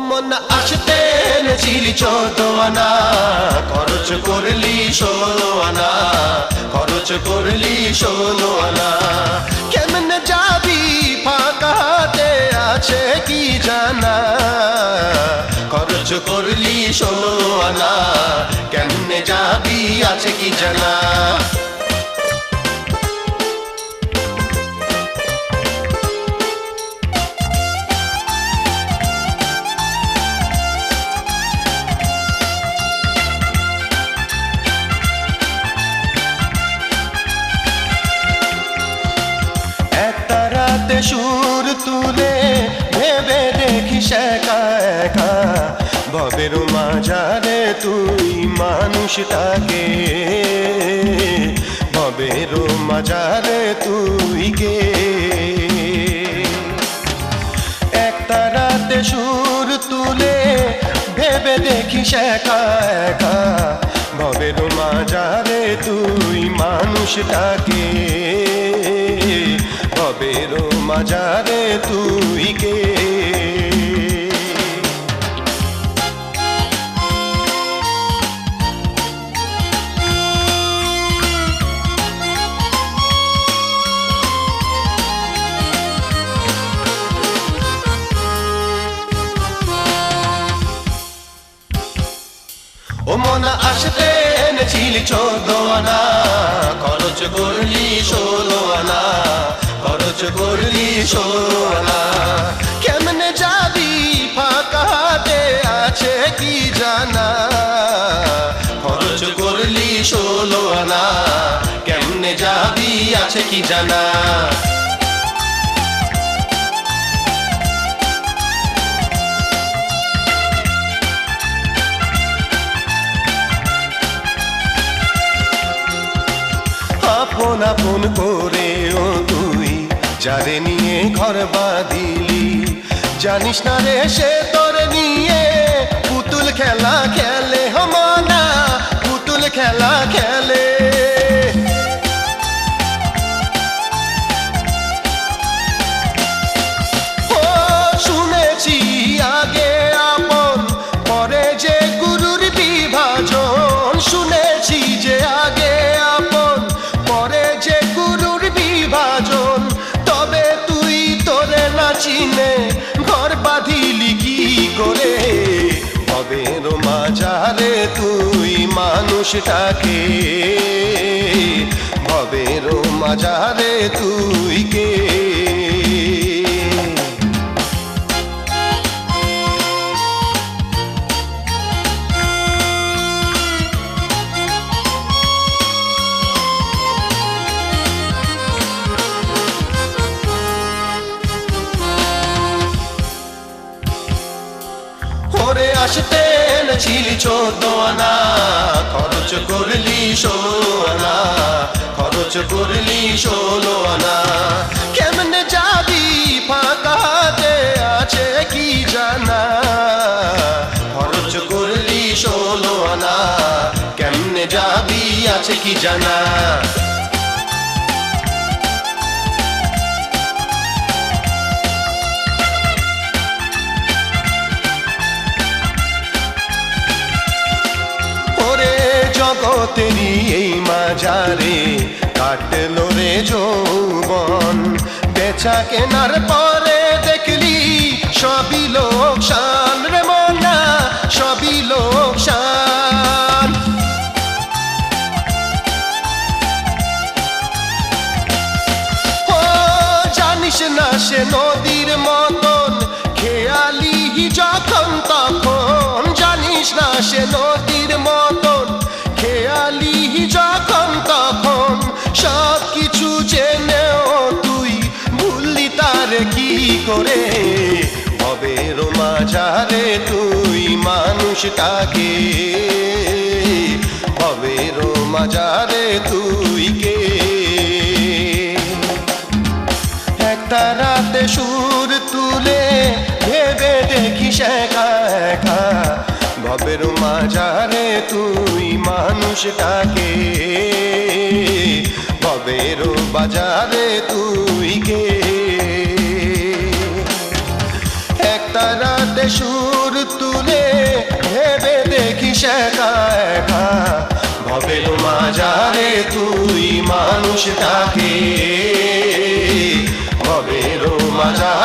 মন আসতে এনেছিলি চোদ্দ আনা খরচ করলি ষোলো আনা খরচ করলি ষোলো আনা কেমনে যাবি ফাঁকা হাতে আছে কি জানা? খরচ করলি ষোলো আনা কেমনে যাবি আছে কি জানা? সুর তুলে ভেবে দেখিস একা একা। ভবের মাঝারে তুই মানুষটাকে ভবের মাঝারে তুই কে? একটা রাতে সুর তুলে ভেবে দেখিস একা একা। ভবের মাঝারে তুই মানুষটাকে ভবের মাঝারে তুই কে? ও মনা আসতে এনেছিলি চোদ্দ আনা খরচ করলি ষোলো আনা। করলি আনা কেমনে যাবি ফাঁকা হাতে আছে কি জানা? খরচ করলি কেমনে যাবি আছে কি জানা? আপন আপন করে যারে নিয়ে ঘর বাঁধিলি? জানিস না রে সে তোর নিয়ে পুতুল খেলা খেলে চিনে ঘর বাঁধিলি কি করে? ভবের মাঝারে তুই মানুষটাকে? ভবের মাঝারে তুই কে? চোদ্দ আনা। খরচ করলি ষোলো আনা। খরচ করলি ষোলো আনা। কেমনে যাবি ফাঁকা আছে কি জানা? খরচ করলি আনা। কেমনে যাবি আছে কি জানা? জগতেরই এই মাঝারে কাটলো রে যৌবন। বেচা কেনার পরে দেখলি সবই লোকসান রে মনা সবই লোকসান। ও, জানিস না সে নদীর মতন, খেয়ালি যখন তখন, জানিস না সে নদীর মতন মাঝারে তুই মানুষ মানুষটাকে ভবের মাঝারে তুই কে? একটা রাতে সুর তুলে ভেবে দেখিস একা একা, ভবের মাঝারে তুই মানুষ মানুষটাকে ভবের বাজারে তুই কে? একটা সুর তুলে ভেবে দেখি একা। ভবে ভবেল মাজারে তুই মানুষটাকে ভবেল মাজার